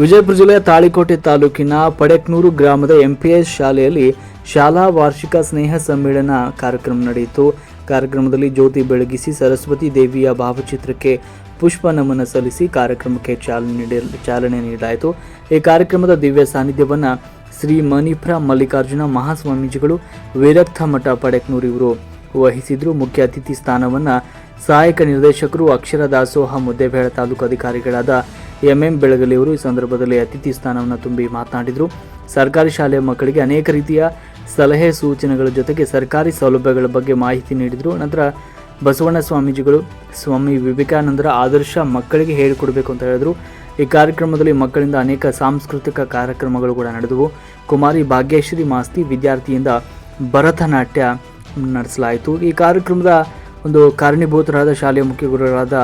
ವಿಜಯಪುರ ಜಿಲ್ಲೆಯ ತಾಳಿಕೋಟೆ ತಾಲೂಕಿನ ಪಡೆಕ್ನೂರು ಗ್ರಾಮದ ಎಂಪಿಎಸ್ ಶಾಲೆಯಲ್ಲಿ ಶಾಲಾ ವಾರ್ಷಿಕ ಸ್ನೇಹ ಸಮ್ಮೇಳನ ಕಾರ್ಯಕ್ರಮ ನಡೆಯಿತು. ಕಾರ್ಯಕ್ರಮದಲ್ಲಿ ಜ್ಯೋತಿ ಬೆಳಗಿಸಿ ಸರಸ್ವತಿ ದೇವಿಯ ಭಾವಚಿತ್ರಕ್ಕೆ ಪುಷ್ಪ ನಮನ ಸಲ್ಲಿಸಿ ಕಾರ್ಯಕ್ರಮಕ್ಕೆ ಚಾಲನೆ ಚಾಲನೆ ನೀಡಲಾಯಿತು. ಈ ಕಾರ್ಯಕ್ರಮದ ದಿವ್ಯ ಸಾನ್ನಿಧ್ಯವನ್ನು ಶ್ರೀ ಮಣಿಪ್ರ ಮಲ್ಲಿಕಾರ್ಜುನ ಮಹಾಸ್ವಾಮೀಜಿಗಳು, ವಿರಕ್ತ ಮಠ ಪಡೆಕ್ನೂರು ಇವರು ವಹಿಸಿದ್ರು. ಮುಖ್ಯ ಅತಿಥಿ ಸ್ಥಾನವನ್ನು ಸಹಾಯಕ ನಿರ್ದೇಶಕರು ಅಕ್ಷರ ದಾಸೋಹ ಮುದ್ದೇಬೇಳ ತಾಲೂಕು ಅಧಿಕಾರಿಗಳಾದ ಎಂಎಂ ಬೆಳಗಲಿ ಅವರು ಈ ಸಂದರ್ಭದಲ್ಲಿ ಅತಿಥಿ ಸ್ಥಾನವನ್ನು ತುಂಬಿ ಮಾತನಾಡಿದರು. ಸರ್ಕಾರಿ ಶಾಲೆಯ ಮಕ್ಕಳಿಗೆ ಅನೇಕ ರೀತಿಯ ಸಲಹೆ ಸೂಚನೆಗಳ ಜೊತೆಗೆ ಸರ್ಕಾರಿ ಸೌಲಭ್ಯಗಳ ಬಗ್ಗೆ ಮಾಹಿತಿ ನೀಡಿದರು. ನಂತರ ಬಸವಣ್ಣ ಸ್ವಾಮೀಜಿಗಳು, ಸ್ವಾಮಿ ವಿವೇಕಾನಂದರ ಆದರ್ಶ ಮಕ್ಕಳಿಗೆ ಹೇಳಿಕೊಡಬೇಕು ಅಂತ ಹೇಳಿದರು. ಈ ಕಾರ್ಯಕ್ರಮದಲ್ಲಿ ಮಕ್ಕಳಿಂದ ಅನೇಕ ಸಾಂಸ್ಕೃತಿಕ ಕಾರ್ಯಕ್ರಮಗಳು ಕೂಡ ನಡೆದವು. ಕುಮಾರಿ ಭಾಗ್ಯಶ್ರೀ ಮಾಸ್ತಿ ವಿದ್ಯಾರ್ಥಿಯಿಂದ ಭರತನಾಟ್ಯ ನಡೆಸಲಾಯಿತು. ಈ ಕಾರ್ಯಕ್ರಮದ ಒಂದು ಕಾರಣೀಭೂತರಾದ ಶಾಲೆಯ ಮುಖ್ಯ ಗುರುಗಳಾದ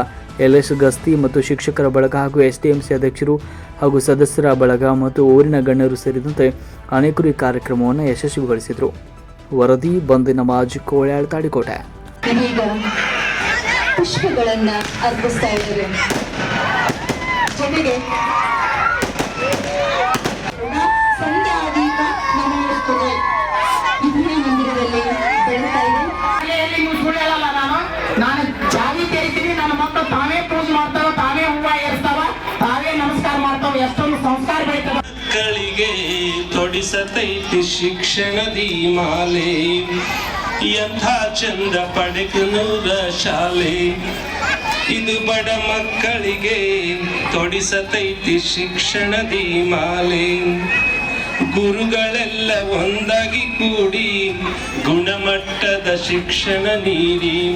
ಎಲ್ ಎಸ್ ಗಸ್ತಿ ಮತ್ತು ಶಿಕ್ಷಕರ ಬಳಗ ಹಾಗೂ ಎಸ್ ಡಿ ಅಧ್ಯಕ್ಷರು ಹಾಗೂ ಸದಸ್ಯರ ಬಳಗ ಮತ್ತು ಊರಿನ ಗಣ್ಯರು ಸೇರಿದಂತೆ ಅನೇಕರು ಈ ಕಾರ್ಯಕ್ರಮವನ್ನು ಯಶಸ್ವಿಗೊಳಿಸಿದರು. ವರದಿ ಬಂದಿನ ಮಾಜಿ ಕೋಳ್ಯಾಳ್ ತಾಡಿಕೋಟೆ. ಪುಷ್ಪಗಳನ್ನ ಅರ್ಪಿಸ್ತಾ ಇದ್ದಾರೆ. ತೊಡಿಸತೈತಿ ಶಿಕ್ಷಣದಿ ಮಾಲೆ. ಎಂಥ ಚಂದ ಪಡೆಕನೂರ ಶಾಲೆ. ಇದು ಬಡ ಮಕ್ಕಳಿಗೆ ತೊಡಿಸತೈತಿ ಶಿಕ್ಷಣ ಮಾಲೆ. ಗುರುಗಳೆಲ್ಲ ಒಂದಾಗಿ ಕೂಡಿ ಗುಣಮಟ್ಟದ ಶಿಕ್ಷಣ ನೀಡಿ.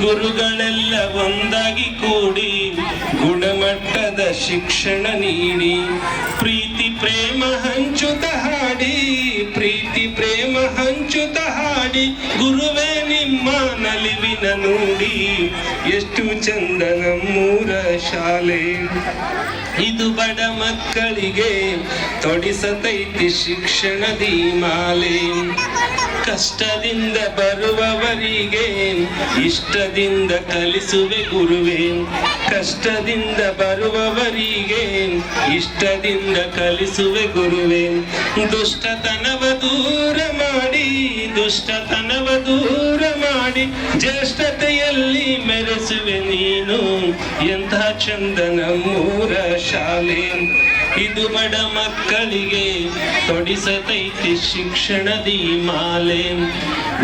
ಗುರುಗಳೆಲ್ಲ ಒಂದಾಗಿ ಕೂಡಿ ಗುಣಮಟ್ಟದ ಶಿಕ್ಷಣ ನೀಡಿ, ಪ್ರೀತಿ ಪ್ರೇಮ ಹಂಚುತ ಹಾಡಿ, ಪ್ರೀತಿ ಪ್ರೇಮ ಹಂಚುತ ಹಾಡಿ, ಗುರುವೇ ನಿಮ್ಮ ನಲಿವಿನ ನೋಡಿ, ಎಷ್ಟು ಚಂದ ನಮ್ಮೂರ ಶಾಲೆ. ಇದು ಬಡ ಮಕ್ಕಳಿಗೆ ತೊಡಿಸತೈತಿ ಶಿಕ್ಷಣದಿ ಮಾಲೆ. ಕಷ್ಟದಿಂದ ಬರುವವರಿಗೆ, ಇಷ್ಟದಿಂದ ಕಲಿಸುವೆ ಗುರುವೇ. ಕಷ್ಟದಿಂದ ಬರುವವರಿಗೆ, ಇಷ್ಟದಿಂದ ಕಲಿಸುವೆ ಗುರುವೇ. ದುಷ್ಟತನವ ದೂರ ಮಾಡಿ, ದುಷ್ಟತನವ ದೂರ ಮಾಡಿ, ಜ್ಯೇಷ್ಠತೆಯಲ್ಲಿ ಮೆರೆಸುವೆ ನೀನು. ಎಂಥ ಚಂದ ನಮ್ಮೂರ ಶಾಲೆ. ಇದು ಬಡ ಮಕ್ಕಳಿಗೆ ತೊಡಿಸತೈತಿ ಶಿಕ್ಷಣದಿ ಮಾಲೆ.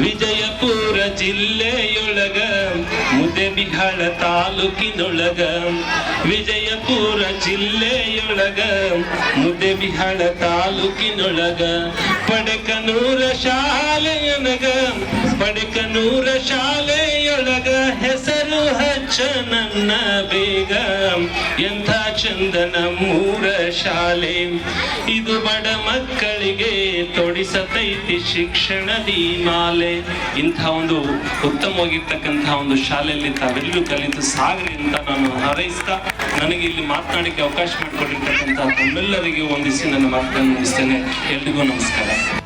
ವಿಜಯಪುರ ಜಿಲ್ಲೆಯೊಳಗ, ಮುದೆಬಿಹಾಳ ತಾಲೂಕಿನೊಳಗ. ವಿಜಯಪುರ ಜಿಲ್ಲೆಯೊಳಗ, ಮುದೆಬಿಹಾಳ ತಾಲೂಕಿನೊಳಗ. ಪಡಕನೂರ ಶಾಲೆಯೊಳಗ ಪಡಕನೂರ ಶಾಲೆಯೊಳಗ ಹೆಸರು ಹಚ್ಚ ನನ್ನ ಬೇಗ. ಎಂಥ ಚಂದ ಮೂರ ಶಾಲೆ. ಇದು ಬಡ ಮಕ್ಕಳಿಗೆ ತೊಡಿಸತೈತಿ ಶಿಕ್ಷಣ ಮಾಲೆ. ಇಂಥ ಒಂದು ಉತ್ತಮವಾಗಿರ್ತಕ್ಕಂಥ ಒಂದು ಶಾಲೆಯಲ್ಲಿ ತಾವೆಲ್ಲರೂ ಕಲಿತು ಸಾಗರಿ ಅಂತ ನಾನು ಹಾರೈಸ್ತಾ ನನಗೆ ಇಲ್ಲಿ ಮಾತನಾಡಲಿಕ್ಕೆ ಅವಕಾಶ ಮಾಡಿಕೊಟ್ಟಿರ್ತಕ್ಕಂಥ ತಮ್ಮೆಲ್ಲರಿಗೆ ವಂದಿಸಿ ನನ್ನ ಮಾತನ್ನು ಮುಗಿಸ್ತೇನೆ. ಎಲ್ರಿಗೂ ನಮಸ್ಕಾರ.